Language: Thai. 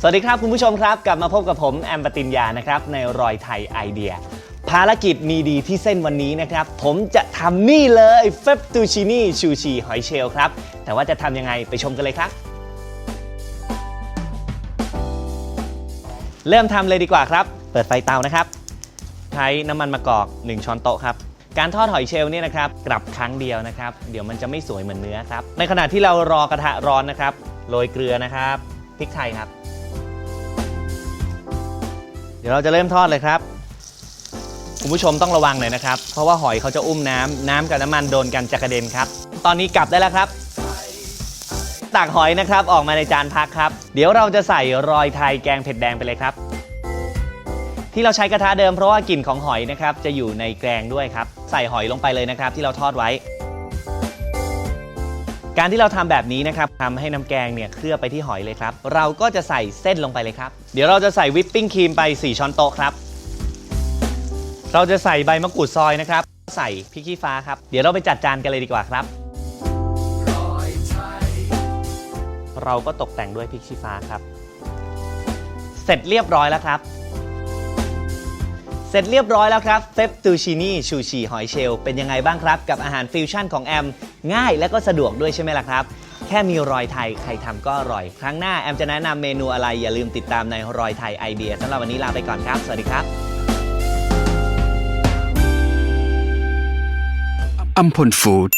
สวัสดีครับคุณผู้ชมครับ กลับมาพบกับผมแอมปติญญานะครับในรอยไทยไอเดีย ภารกิจมีดีที่เส้นวันนี้นะครับ ผมจะทำนี่เลยเฟปตูชินี่ชูชีหอยเชลล์ครับ แต่ว่าจะทำยังไงไปชมกันเลยครับ เริ่มทำเลยดีกว่าครับ เปิดไฟเตานะครับ ใช้น้ำมันมะกอก 1 ช้อนโต๊ะครับการทอดหอยเชลล์เนี่ยนะครับกลับครั้งเดียวนะครับ เดี๋ยวมันจะไม่สวยเหมือนเนื้อครับ ในขณะที่เรารอกระทะร้อนนะครับโรยเกลือนะครับพริกไทยครับ ดี๋ยวเราจะเริ่มทอดเลยครับ คุณผู้ชมต้องระวังหน่อยนะครับ เพราะว่าหอยเขาจะอุ้มน้ำน้ำกับน้ำมันโดนกันจะกระเด็นครับ ตอนนี้กลับได้แล้วครับตักหอยนะครับออกมาในจานพักครับ เดี๋ยวเราจะใส่รอยไทยแกงเผ็ดแดงไปเลยครับ ที่เราใช้กระทะเดิมเพราะว่ากลิ่นของหอยนะครับจะอยู่ในแกงด้วยครับ ใส่หอยลงไปเลยนะครับ ที่เราทอดไว้ การที่เราทำแบบนี้นะครับทำให้น้ำแกงเนี่ยเคลือบไปที่หอยเลยครับ เราก็จะใส่เส้นลงไปเลยครับ เดี๋ยวเราจะใส่วิปปิ้งครีมไป 4 ช้อนโต๊ะครับ เราจะใส่ใบมะกรูดซอยนะครับ ใส่พริกขี้ฟ้าครับ เดี๋ยวเราไปจัดจานกันเลยดีกว่าครับ เราก็ตกแต่งด้วยพริกชี้ฟ้าครับ เสร็จเรียบร้อยแล้วครับ เสร็จเรียบร้อยแล้วครับเฟปตูชินี่ชูชีหอยเชลเป็นยังไงบ้างครับ กับอาหารฟิวชั่นของแอม ง่ายและก็สะดวกด้วยใช่ไหมล่ะครับ แค่มีรอยไทยใครทำก็อร่อย ครั้งหน้าแอมจะแนะนำเมนูอะไรอย่าลืมติดตามในรอยไทยไอเดียสำหรับวันนี้ลาไปก่อนครับ สวัสดีครับอัมพลฟู้ด